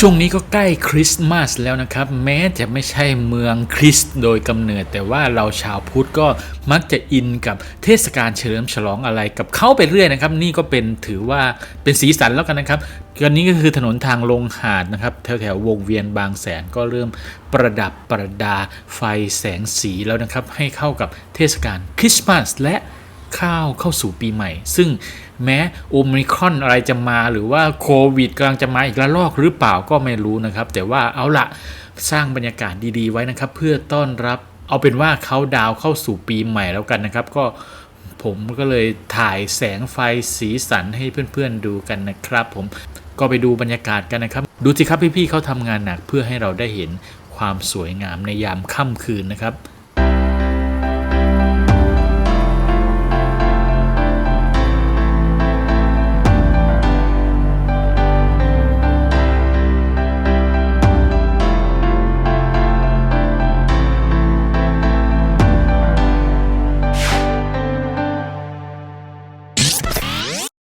ช่วงนี้ก็ใกล้คริสต์มาสแล้วนะครับ แม้จะไม่ใช่เมืองคริสต์โดยกำเนิด แต่ว่าเราชาวพุทธก็มักจะอินกับเทศกาลเฉลิมฉลองอะไรกับเขาไปเรื่อยนะครับ นี่ก็เป็นถือว่าเป็นสีสันแล้วกันนะครับกันนี้ก็คือถนนทางลงหาดนะครับ แถวแถวๆวงเวียนบางแสนก็เริ่มประดับประดาไฟแสงสีแล้วนะครับ ให้เข้ากับเทศกาลคริสต์มาสและ ข้าวเข้าสู่ปีใหม่ ซึ่งแม้โอมิครอนอะไรจะมาหรือว่าโควิดกำลังจะมาอีกระลอกหรือเปล่าก็ไม่รู้นะครับ แต่ว่าเอาละสร้างบรรยากาศดีๆไว้นะครับ เพื่อต้อนรับเอาเป็นว่าเขาดาวเข้าสู่ปีใหม่แล้วกันนะครับ ก็ผมก็เลยถ่ายแสงไฟสีสันให้เพื่อนๆดูกันนะครับ ผมก็ไปดูบรรยากาศกันนะครับ ดูสิครับพี่ๆเขาทำงานหนักเพื่อให้เราได้เห็นความสวยงามในยามค่ำคืนนะครับ